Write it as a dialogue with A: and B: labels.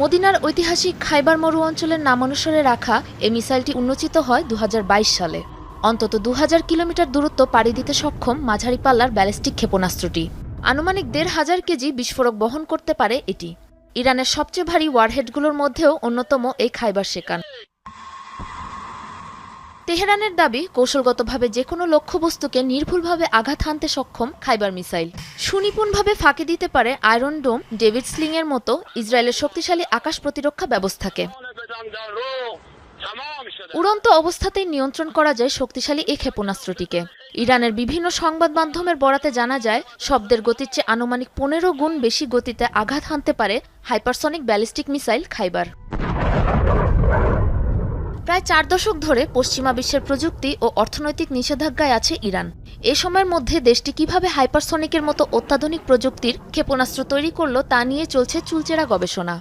A: মদিনার ঐতিহাসিক খাইবার মরু অঞ্চলের নামানুসারে রাখা এ মিসাইলটি উন্মোচিত হয় দু হাজার বাইশ সালে। অন্তত দু হাজার কিলোমিটার দূরত্ব পাড়ি দিতে সক্ষম মাঝারি পাল্লার ব্যালিস্টিক ক্ষেপণাস্ত্রটি। আনুমানিক দেড় হাজার কেজি বিস্ফোরক বহন করতে পারে এটি। ইরানের সবচেয়ে ভারী ওয়ারহেডগুলোর মধ্যেও অন্যতম এই খাইবার শেকান তেহরানের দাবি, কৌশলগতভাবে যে কোনো লক্ষ্যবস্তুকে নির্ভুলভাবে আঘাত হানতে সক্ষম খাইবার মিসাইল। সুনিপুণভাবে ফাঁকি দিতে পারে আয়রন ডোম, ডেভিড স্লিং এর মতো ইসরায়েলের শক্তিশালী আকাশ প্রতিরক্ষা ব্যবস্থাকে। উড়ন্ত অবস্থাতেই নিয়ন্ত্রণ করা যায় শক্তিশালী এই ক্ষেপণাস্ত্রটিকে। ইরানের বিভিন্ন সংবাদ মাধ্যমের বরাতে জানা যায়, শব্দের গতির চেয়ে আনুমানিক পনেরো গুণ বেশি গতিতে আঘাত হানতে পারে হাইপারসনিক ব্যালিস্টিক মিসাইল খাইবার। প্রায় চার দশক ধরে পশ্চিমা বিশ্বের প্রযুক্তি ও অর্থনৈতিক নিষেধাজ্ঞায় আছে ইরান। এ সময়ের মধ্যে দেশটি কীভাবে হাইপারসনিকের মতো অত্যাধুনিক প্রযুক্তির ক্ষেপণাস্ত্র তৈরি করল তা নিয়ে চলছে চুলচেরা গবেষণা।